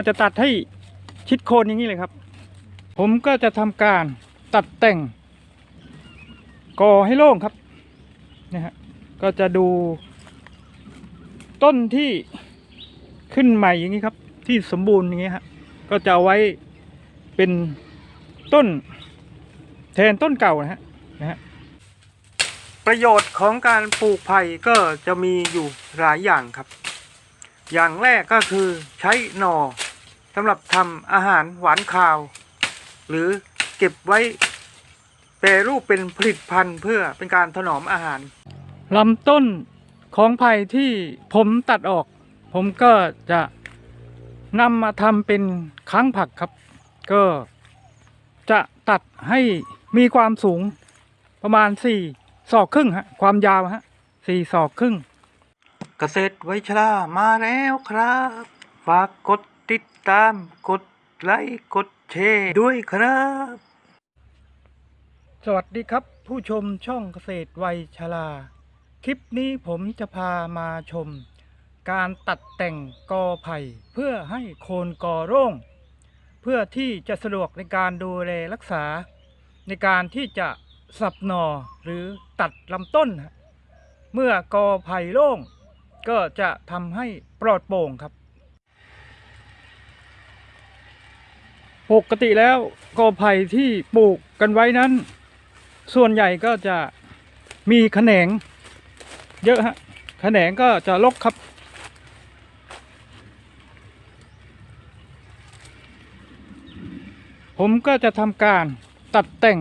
ก็จะตัดให้ชิดโคนอย่างนี้เลยครับ ผมก็จะทำการตัดแต่งก่อให้โล่งครับนะฮะก็จะดูต้นที่ขึ้นใหม่อย่างนี้ครับ ที่สมบูรณ์อย่างนี้ฮะก็จะเอาไว้เป็นต้นแทนต้นเก่านะฮะนะฮะประโยชน์ของการปลูกไผ่ก็จะมีอยู่หลายอย่างครับ อย่างแรกก็คือใช้หน่อ สำหรับทำอาหารหวานคาว หรือเก็บไว้แปรรูปเป็นผลิตภัณฑ์เพื่อเป็นการถนอมอาหารลำต้นของไผ่ที่ผมตัดออก ผมก็จะนำมาทำเป็นค้างผักครับ ก็จะตัดให้มีความสูงประมาณสี่ศอกครึ่งฮะความยาวฮะสี่ศอกครึ่ง เกษตรไวชรามาแล้วครับ ฝากกด ติดตามกดไลค์กดแชร์ด้วยครับ สวัสดีครับ ผู้ชมช่องเกษตรไวชราคลิปนี้ผมจะพามาชม การตัดแต่งกอไผ่เพื่อให้โคนกอโร่ง เพื่อที่จะสะดวกในการดูแลรักษา ในการที่จะสับหน่อหรือตัดลำต้น เมื่อกอไผ่โล่ง ก็จะทำให้ปลอดโปร่งครับ ปกติแล้วกอไผ่ที่ปลูกกันไว้นั้น ส่วนใหญ่ก็จะมีแขนง เยอะฮะแขนงก็จะลกครับ ผมก็จะทำการตัดแต่ง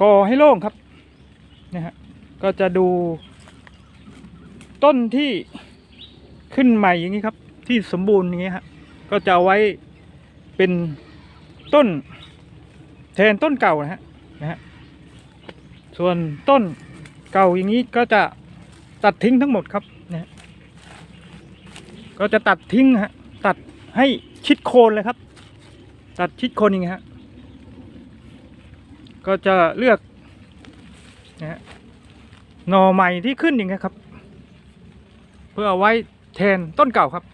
กอให้โล่งครับนะฮะก็จะดูต้นที่ขึ้นใหม่อย่างนี้ครับ ที่สมบูรณ์อย่างนี้ฮะก็จะเอาไว้ เป็นต้นแทนต้นเก่านะฮะนะฮะส่วนต้นเก่าอย่างนี้ก็จะตัดทิ้งทั้งหมดครับนะฮะก็จะตัดทิ้งฮะตัดให้ชิดโคนเลยครับ ตัดชิดโคนอย่างนี้ฮะก็จะเลือกนะฮะหน่อใหม่ที่ขึ้นอย่างเงี้ยครับ เพื่อเอาไว้แทนต้นเก่าครับ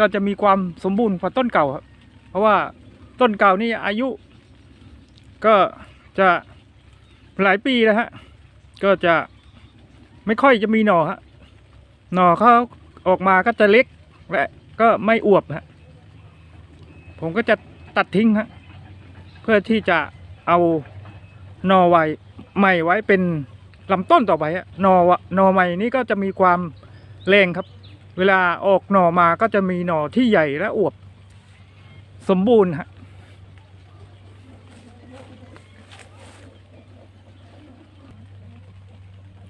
ก็จะมีความสมบูรณ์กว่าต้นเก่าครับ เพราะว่าต้นเก่านี่อายุ ก็จะหลายปีแล้วฮะ ก็จะไม่ค่อยจะมีหน่อฮะ หน่อเขาออกมาก็จะเล็กและก็ไม่อวบฮะ ผมก็จะตัดทิ้งฮะ เพื่อที่จะเอาหน่อไว้ใหม่ไว้เป็นลำต้นต่อไปฮะหน่อวะหน่อใหม่นี้ก็จะมีความแรงครับ เวลาออกหน่อมาก็จะมีหน่อที่ใหญ่และอวบ สมบูรณ์ฮะ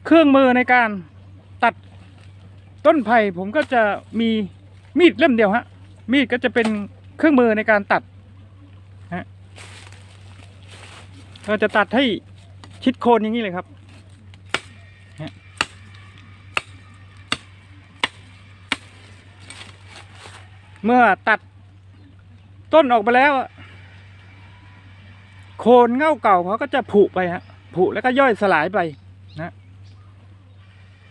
เครื่องมือในการตัดต้นไผ่ผมก็จะมีมีดเล่มเดียวฮะ มีดก็จะเป็นเครื่องมือในการตัดฮะก็จะตัดให้ชิดโคนอย่างนี้เลยครับ เมื่อตัดต้นออกไปแล้ว โคนเง่าเก่าเขาก็จะผุไปฮะผุแล้วก็ย่อยสลายไปนะ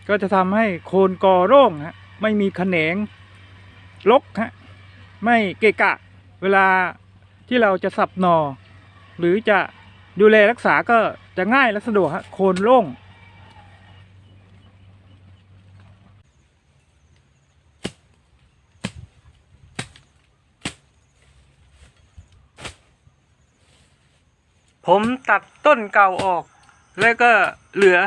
ก็จะทำให้โคนกอโร่งฮะไม่มีขแขนงลกฮะไม่เกะกะ เวลาที่เราจะสับหนอ หรือจะดูแลรักษาก็จะง่ายและสะดวกฮะโคนโล่ง ผมตัดต้นเก่าออก แล้วก็เหลือ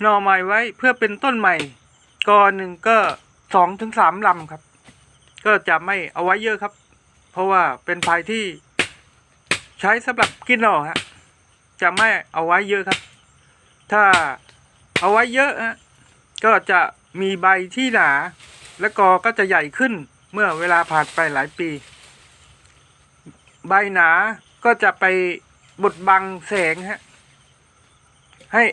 หน่อใหม่ไว้เพื่อเป็นต้นใหม่กอหนึ่งก็สองถึงสามลำครับ ก็จะไม่เอาไว้เยอะครับ เพราะว่าเป็นไผ่ที่ใช้สำหรับกินหน่อฮะจะไม่เอาไว้เยอะครับ ถ้าเอาไว้เยอะฮะก็จะมีใบที่หนา และกอก็จะใหญ่ขึ้นเมื่อเวลาผ่านไปหลายปี ใบหนาก็จะไป บดบังแสงฮะ ให้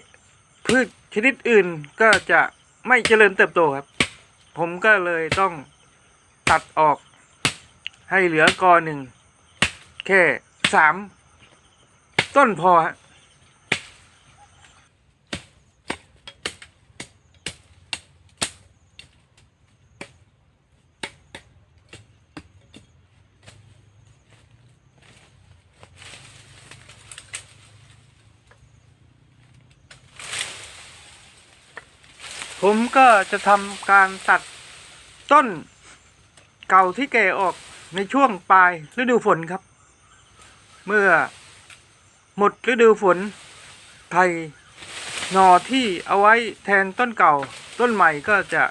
พืชชนิดอื่นก็จะไม่เจริญเติบโตครับ ผมก็เลยต้องตัดออก ให้เหลือกอหนึ่ง แค่สามต้นพอฮะ ผมก็จะทำการตัดต้นเก่าที่แก่ออกในช่วงปลายฤดูฝนครับ เมื่อหมดฤดูฝนไทยหนอที่เอาไว้แทนต้นเก่า ต้นใหม่ก็จะ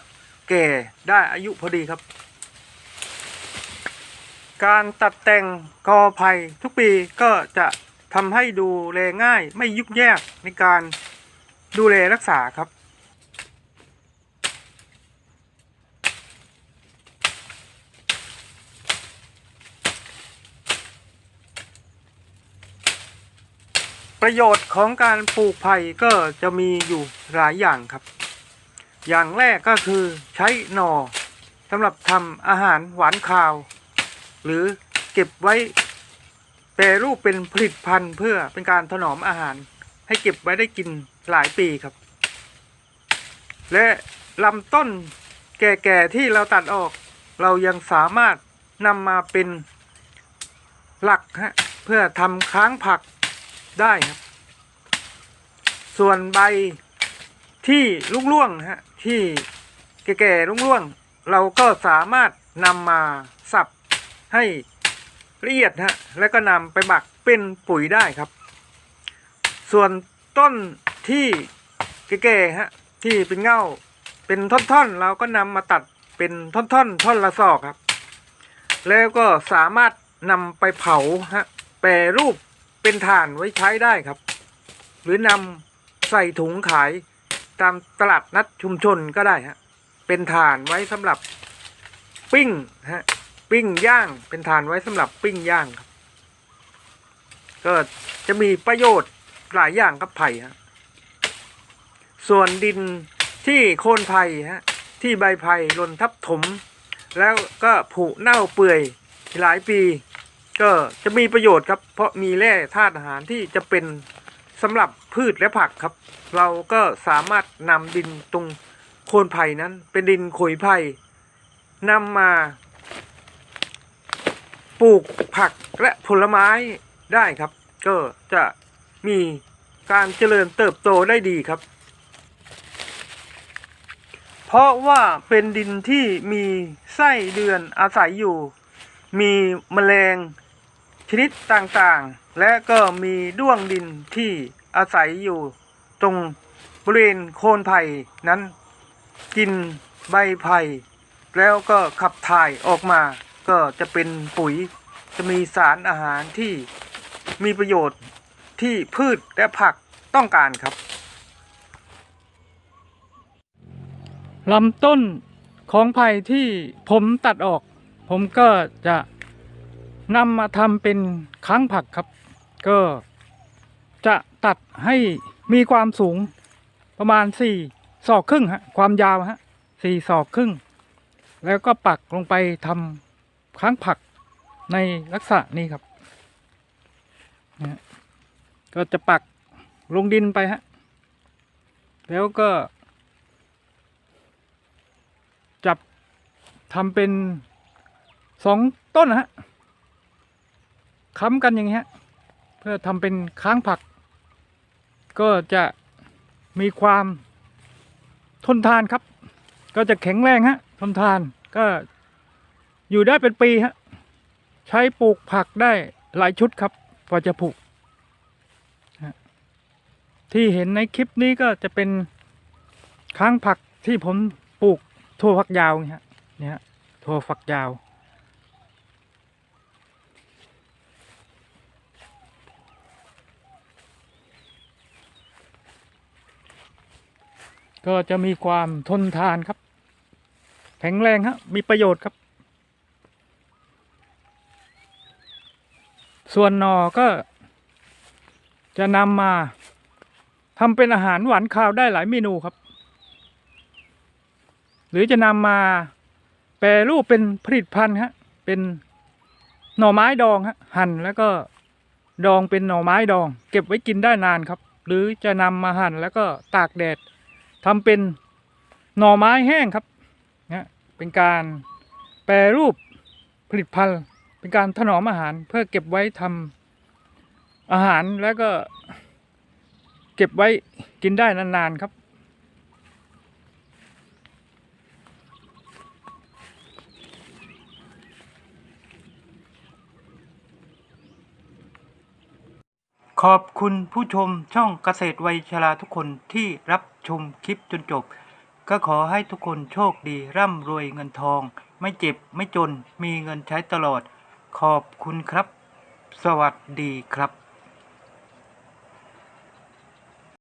แก่ได้อายุพอดีครับ การตัดแต่งกอไผ่ทุกปีก็จะทำให้ดูแลง่ายไม่ยุ่งยากในการดูแลรักษาครับ ประโยชน์ของการปลูกไผ่ก็จะมีอยู่หลายอย่างครับ อย่างแรกก็คือใช้หน่อสำหรับทำอาหารหวานคาว หรือเก็บไว้แปรรูปเป็นผลิตภัณฑ์เพื่อเป็นการถนอมอาหาร ให้เก็บไว้ได้กินหลายปีครับ และลำต้นแก่ๆที่เราตัดออก เรายังสามารถนำมาเป็นหลักฮะเพื่อทำค้างผัก ได้ครับ ส่วนใบที่ลุล่วงๆฮะที่แก่ๆลุล่วงๆเราก็สามารถนำมาสับให้ละเอียดฮะแล้วก็นำไปหมักเป็นปุ๋ยได้ครับ ส่วนต้นที่แก่ๆฮะที่เป็นเง่าเป็นท่อนๆ เราก็นำมาตัดเป็นท่อนๆ ท่อนละศอกครับ แล้วก็สามารถนำไปเผาฮะแปรรูป เป็นถ่านไว้ใช้ได้ครับ หรือนำใส่ถุงขายตามตลาดนัดชุมชนก็ได้ฮะเป็นถ่านไว้สำหรับปิ้งฮะปิ้งย่างเป็นถ่านไว้สำหรับปิ้งย่างครับ ก็จะมีประโยชน์หลายอย่างครับไผ่ฮะส่วนดินที่โคนไผ่ฮะที่ใบไผ่หล่นทับถม แล้วก็ผุเน่าเปื่อยหลายปี ก็จะมีประโยชน์ครับ เพราะมีแร่ธาตุอาหารที่จะเป็นสำหรับพืชและผักครับ เราก็สามารถนำดินตรงโคนไผ่นั้น เป็นดินขุยไผ่นำมาปลูกผักและผลไม้ได้ครับ ก็จะมีการเจริญเติบโตได้ดีครับ เพราะว่าเป็นดินที่มีไส้เดือนอาศัยอยู่ มีแมลง ชนิดต่างๆ และก็มีด้วงดินที่อาศัยอยู่ตรงบริเวณโคนไผ่นั้น กินใบไผ่แล้วก็ขับถ่ายออกมา ก็จะเป็นปุ๋ยจะมีสารอาหารที่มีประโยชน์ที่พืชและผักต้องการครับลำต้นของไผ่ที่ผมตัดออก ผมก็จะ นำมาทำเป็นค้างผักครับ ก็จะตัดให้มีความสูงประมาณสี่ศอกครึ่งฮะความยาวฮะสี่ศอกครึ่ง แล้วก็ปักลงไปทำค้างผักในลักษณะนี้ครับนะก็จะปักลงดินไปฮะแล้วก็จับทำเป็นสองต้นนะฮะ ค้ำกันอย่างเงี้ยเพื่อทำเป็นค้างผัก ก็จะมีความทนทานครับ ก็จะแข็งแรงฮะทนทานก็อยู่ได้เป็นปีฮะใช้ปลูกผักได้หลายชุดครับกว่าจะปลูกที่เห็นในคลิปนี้ก็จะเป็นค้างผักที่ผมปลูกถั่วฝักยาวเนี่ยฮะเนี่ยฮะถั่วฝักยาว ก็จะมีความทนทานครับ แข็งแรงฮะมีประโยชน์ครับ ส่วนหนอก็จะนำมาทำเป็นอาหารหวานคาวได้หลายเมนูครับ หรือจะนำมาแปรรูปเป็นผลิตภัณฑ์ฮะเป็นหน่อไม้ดองฮะหั่นแล้วก็ดองเป็นหน่อไม้ดอง เก็บไว้กินได้นานครับ หรือจะนำมาหั่นแล้วก็ตากแดด ทำเป็นหน่อไม้แห้งครับนะเป็นการแปรรูปผลิตภัณฑ์ เป็นการถนอมอาหารเพื่อเก็บไว้ทำอาหารแล้วก็ เก็บไว้กินได้นานๆครับ ขอบคุณผู้ชมช่องเกษตรวัยชราทุกคนที่รับชมคลิปจนจบ ก็ขอให้ทุกคนโชคดีร่ำรวยเงินทอง ไม่เจ็บไม่จนมีเงินใช้ตลอด ขอบคุณครับ สวัสดีครับ